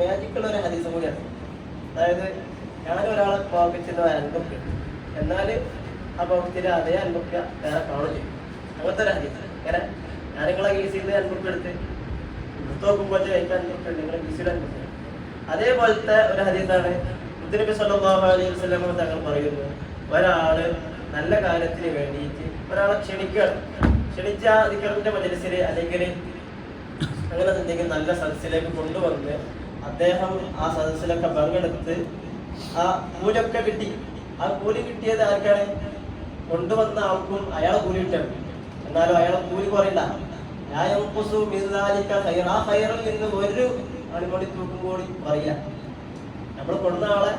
മാജിക്കുള്ള ഒരു ഹദീസ് കൂടിയാണ്. അതായത് ഞാൻ ഒരാളെ പോക്കറ്റിൽ അനുഭവിക്കുക എന്നാൽ ആ പോക്കറ്റിൽ അതേ അനുഭവിക്കുക വേറെ കാണും ചെയ്യും. അങ്ങനത്തെ ഒരു ഹദീസ്. ഇങ്ങനെ ഞാൻ നിങ്ങളെ കേസിൽ നിന്ന് അൻപത് എടുത്ത് നോക്കുമ്പോൾ കഴിക്കാൻ അൻപത് നിങ്ങളെ കേസിൽ അനുഭവം അതേപോലത്തെ ഒരു ഹദീസാണ് മുത്തനബി സല്ലല്ലാഹു അലൈഹി വസല്ലം തങ്ങൾ പറയുന്നു ഒരാൾ നല്ല കാര്യത്തിന് വേണ്ടിയിട്ട് ഒരാളെ ക്ഷണിക്കുകയാണ് ക്ഷണിച്ച ദിക്കറിന്റെ മജലിസിൽ അല്ലെങ്കിൽ അങ്ങനെ എന്തെങ്കിലും നല്ല സദസ്സിലേക്ക് കൊണ്ടുവന്ന് അദ്ദേഹം ആ സദസ്സിലൊക്കെ പങ്കെടുത്ത് ആ കൂലൊക്കെ കിട്ടി. ആ കൂലി കിട്ടിയത് ആർക്കാണ്? കൊണ്ടുവന്ന ആൾക്കും അയാൾ കൂലി കിട്ടണം എന്നാലും അയാൾ കൂലി കുറയില്ല. ആ ഹൈറിൽ നിന്ന് ഒരു അണിമണി തൂക്കും കൂടി പറയില്ല നമ്മൾ കൊണ്ടുവന്ന ആളെ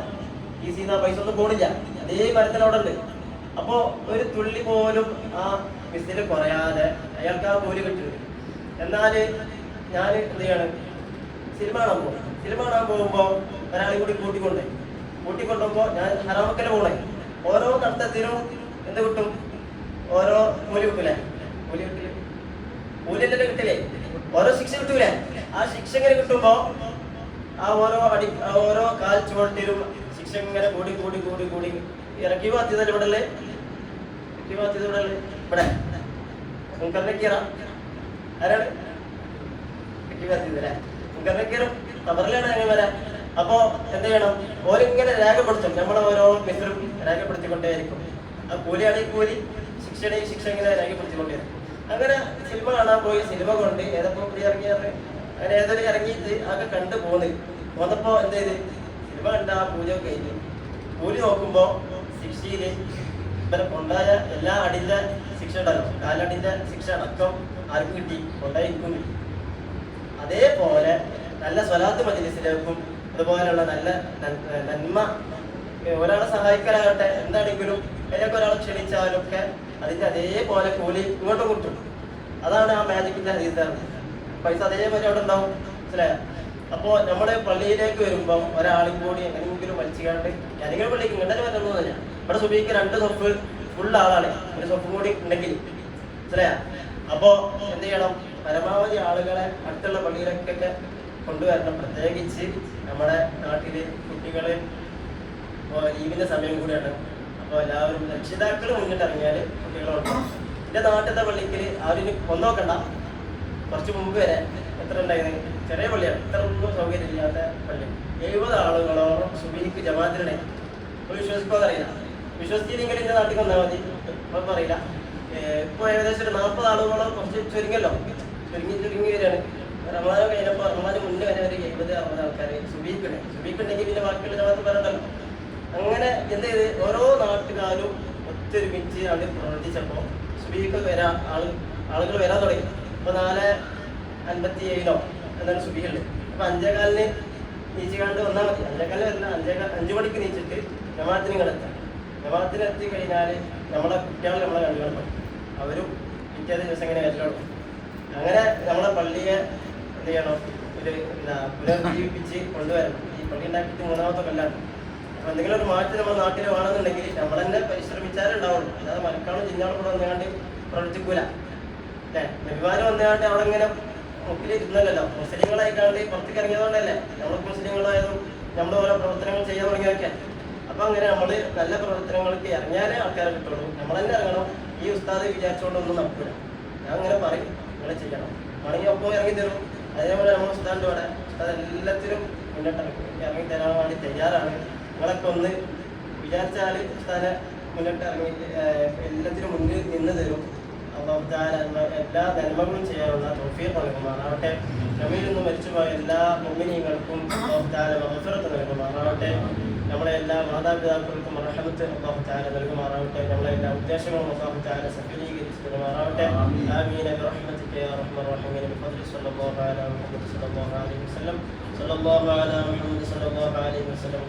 ഈ സീന പൈസ ഒന്നും പോണില്ല. അതേ മരത്തിൽ അവിടെ ഉണ്ട്. അപ്പോ ഒരു തുള്ളി പോലും ആ മിസ്സിൽ കുറയാതെ അയാൾക്ക് ആ കൂലി കിട്ടും. എന്നാൽ ഞാൻ എന്ത് ചെയ്യാണ്? സിനിമ കാണാൻ പോകും. സിനിമ കാണാൻ പോകുമ്പോ ഒരാളെ കൂടി കൂട്ടിക്കൊണ്ടേ കൂട്ടിക്കൊണ്ടുമ്പോ ഞാൻ ഹറാമക്കല പോണേ ഓരോ നടത്തത്തിനും എന്ത് കിട്ടും? ഓരോ കൂലി കിട്ടൂലേ? കൂലി കിട്ടില്ല? കൂലി എന്തെങ്കിലും കിട്ടില്ലേ? ഓരോ ശിക്ഷ കിട്ടൂലേ? ആ ശിക്ഷ ഇങ്ങനെ കിട്ടുമ്പോ ആ ഓരോ അടി ഓരോ കാൽ ചുവട്ടിലും ശിക്ഷ ഇങ്ങനെ കൂടി കൂടി കൂടി കൂടി. ഇറക്കി മാറ്റിയതല്ലേ ഇവിടെ അല്ലേ ഇറക്കി മാറ്റിയത് ഇവിടെ അല്ലേ ഇവിടെ. ആരാണ്? ഇറക്കി മാറ്റിയതല്ലേ മുൻകറിനക്കീറും കബറിലാണ് അങ്ങനെ വരാം. അപ്പോ എന്ത് ചെയ്യണം? ഓരിങ്ങനെ രേഖപ്പെടുത്തും. നമ്മളെ ഓരോ മിത്രും രേഖപ്പെടുത്തിക്കൊണ്ടേയിരിക്കും. ആ കൂലിയാണെങ്കിൽ കൂലി ശിക്ഷയാണെങ്കിൽ ശിക്ഷ ഇങ്ങനെ രേഖപ്പെടുത്തിക്കൊണ്ടേയിരിക്കും. അങ്ങനെ സിനിമ കാണാൻ പോയി സിനിമ കൊണ്ട് ഏതപ്പോ കൂടി ഇറങ്ങിയത്? അങ്ങനെ ഏതൊരു ഇറങ്ങിയിട്ട് അതൊക്കെ കണ്ടു പോന്ന് പോന്നപ്പോ എന്ത് ചെയ്ത്? സിനിമ കണ്ട ആ പൂജ കഴിഞ്ഞു. കൂലി നോക്കുമ്പോ ശിക്ഷയിൽ ഇവരെ കൊണ്ടായ എല്ലാ അടിന്റെ ശിക്ഷ ഉണ്ടല്ലോ. കാലടിന്റെ ശിക്ഷ അടക്കം ആർക്കും കിട്ടി? കൊണ്ടായിരിക്കും. അതേപോലെ നല്ല സ്വലാത്ത് മജ്ലിസിലേക്കും അതുപോലെയുള്ള നല്ല നന്മ ഒരാളെ സഹായിക്കാനാകട്ടെ എന്താണെങ്കിലും അതിനൊക്കെ ഒരാളെ ക്ഷണിച്ചാലൊക്കെ അതിന്റെ അതേപോലെ കൂലി ഇങ്ങോട്ട് കിട്ടും അതാണ് ആ മാജിക്കിന്റെ അതീത പൈസ അതേപോലെ അവിടെ ഉണ്ടാവും. മനസ്സിലായോ? അപ്പോ നമ്മുടെ പള്ളിയിലേക്ക് വരുമ്പം ഒരാളും കൂടി എങ്ങനെയെങ്കിലും വലിച്ചുകാണ്ട് ഏതെങ്കിലും പള്ളിക്ക് ഇങ്ങനെ വരുന്നതല്ല ഇവിടെ സുബിക്ക് രണ്ട് സ്വപ്പ് ഫുൾ ആളാണ്. ഒരു സൊഫ് കൂടി ഉണ്ടെങ്കിൽ. മനസ്സിലായോ? അപ്പോ എന്ത് ചെയ്യണം? പരമാവധി ആളുകളെ അടുത്തുള്ള പള്ളിയിലേക്കൊക്കെ കൊണ്ടുവരണം. പ്രത്യേകിച്ച് നമ്മുടെ നാട്ടിൽ കുട്ടികളെ ലീവിന്റെ സമയം കൂടിയാണ്. അപ്പോൾ എല്ലാവരും രക്ഷിതാക്കൾ മുന്നിട്ട് ഇറങ്ങിയാൽ കുട്ടികളെ കൊണ്ടുപോകും എന്റെ നാട്ടിലത്തെ പള്ളിക്ക് ആരും ഒന്നോക്കണ്ട. കുറച്ച് മുമ്പ് വരെ എത്ര ഉണ്ടായിരുന്നു? ചെറിയ പള്ളിയാണ്. ഇത്ര ഒന്നും സൗകര്യമില്ലാത്ത പള്ളി. എഴുപത് ആളുകളോളം സുബീക്ക് ഒരു വിശ്വസിക്കോ അറിയില്ല. വിശ്വസിച്ചില്ലെങ്കിൽ എന്റെ നാട്ടിൽ വന്നാൽ മതി. ഇപ്പൊ അറിയില്ല. ഇപ്പൊ ഏകദേശം ഒരു നാൽപ്പത് ആളുകളോളം കുറച്ച് ചുരുങ്ങല്ലോ ചുരുങ്ങി ചുരുങ്ങി വരികയാണ്. റമദാൻ കഴിഞ്ഞപ്പോൾ റമദാൻ മുന്നേ വരെ ഒരു എഴുപത് അറുപത് ആൾക്കാർ സുബീക്കുണ്ട്. സുബീക്കുണ്ടെങ്കിൽ പിന്നെ ബാക്കിയുള്ള നമ്മൾ പറയണ്ടല്ലോ അങ്ങനെ എന്ത് ചെയ്ത്? ഓരോ നാട്ടുകാരും ഒത്തൊരുമിച്ച് അവിടെ പ്രവർത്തിച്ചപ്പോൾ സുബീക്ക് വരാൻ ആൾ ആളുകൾ വരാൻ തുടങ്ങി. അപ്പോൾ നാല് അൻപത്തി ഏഴിലോ എന്നാണ് സുബികളുടെ അപ്പൊ അഞ്ചേകാലിന് നീച്ചുകാണ്ട് വന്നാൽ മതി. അഞ്ചേകാലിന് വരുന്ന അഞ്ചേകാൽ അഞ്ചു മണിക്ക് നീച്ചിട്ട് ജമാഅത്തിന് കിടത്താം ജമാഅത്തിന് എത്തി കഴിഞ്ഞാൽ നമ്മളെ കുട്ടികൾ നമ്മളെ കണ്ടുകൾ അവരും പിറ്റേ ദിവസം ഇങ്ങനെ വരലുള്ളൂ. അങ്ങനെ നമ്മളെ പള്ളിയെ എന്ത് ചെയ്യണം? ഒരു പുനർജീവിപ്പിച്ച് കൊണ്ടുവരണം. ഈ പള്ളി ഉണ്ടാക്കിയിട്ട് മൂന്നാമത്തെ കൊല്ലാണ്. അപ്പൊ എന്തെങ്കിലും ഒരു മാറ്റം നമ്മുടെ നാട്ടിൽ വേണമെന്നുണ്ടെങ്കിൽ നമ്മൾ തന്നെ പരിശ്രമിച്ചാലേ ഉണ്ടാവുള്ളൂ. അല്ലാതെ മലക്കാളും ജിന്നാളും കൂടെ വന്നുകൊണ്ട് പ്രവർത്തിക്കൂല. അല്ലേ? നബിമാര് വന്നുകൊണ്ട് അവിടെ ഇങ്ങനെ മുക്കിൽ ഇരുന്നല്ലോ മുസ്ലിങ്ങളായിക്കാണ്ട് പുറത്തേക്ക് ഇറങ്ങിയതുകൊണ്ടല്ലേ? നമ്മൾ മുസ്ലിങ്ങളായതും നമ്മൾ ഓരോ പ്രവർത്തനങ്ങൾ ചെയ്യാൻ തുടങ്ങിയൊക്കെ അപ്പൊ അങ്ങനെ നമ്മൾ നല്ല പ്രവർത്തനങ്ങൾക്ക് ഇറങ്ങിയാലേ ആൾക്കാരെ കിട്ടുള്ളൂ. നമ്മൾ തന്നെ ഇറങ്ങണം. ഈ ഉസ്താദ് വിചാരിച്ചുകൊണ്ടൊന്നും നടക്കില്ല ഞാൻ അങ്ങനെ പറയും. നിങ്ങൾ ചെയ്യണം മടങ്ങി ഒപ്പം ഇറങ്ങി തരും. അതേപോലെ നമ്മൾ ഉസ്താദിന്റെ ഇവിടെ. അതെല്ലാത്തിലും മുന്നോട്ട് ഇറങ്ങി തരാൻ വേണ്ടി തയ്യാറാണ്. നിങ്ങളൊക്കെ ഒന്ന് വിചാരിച്ചാൽ ഉസ്താദിനെ മുന്നോട്ട് ഇറങ്ങി എല്ലാത്തിനും മുന്നിൽ നിന്ന് തരും. അപ്പം നന്മ- എല്ലാ നന്മകളും ചെയ്യാനുള്ള തൗഫീഖ് നൽകുമാറാവട്ടെ. നമ്മിൽ നിന്ന് മരിച്ചുപോയ എല്ലാ മുഅ്മിനീങ്ങൾക്കും അള്ളാഹു തആല മഗ്ഫിറത്ത് നൽകുമാറാവട്ടെ. നമ്മളെ എല്ലാ മാതാപിതാക്കൾക്കും അർഹമത്ത് അള്ളാഹുത്താല നൽകുമാറാവട്ടെ. നമ്മളെ എല്ലാ ഉദ്ദേശങ്ങളും അള്ളാഹുത്താല സഫലീകരിച്ച് തരുമാറാവട്ടെ ആമീന റഹ്മത്തിന്റെ റഹ്മൻ റഹീമിന് ബിഫദ്ലി സല്ലല്ലാഹു അലൈഹി മുഹമ്മദ് സല്ലല്ലാഹു അലൈഹി വസല്ലം. സല്ലല്ലാഹു അലൈഹി മുഹമ്മദ് സല്ലല്ലാഹു അലൈഹി വസല്ലം.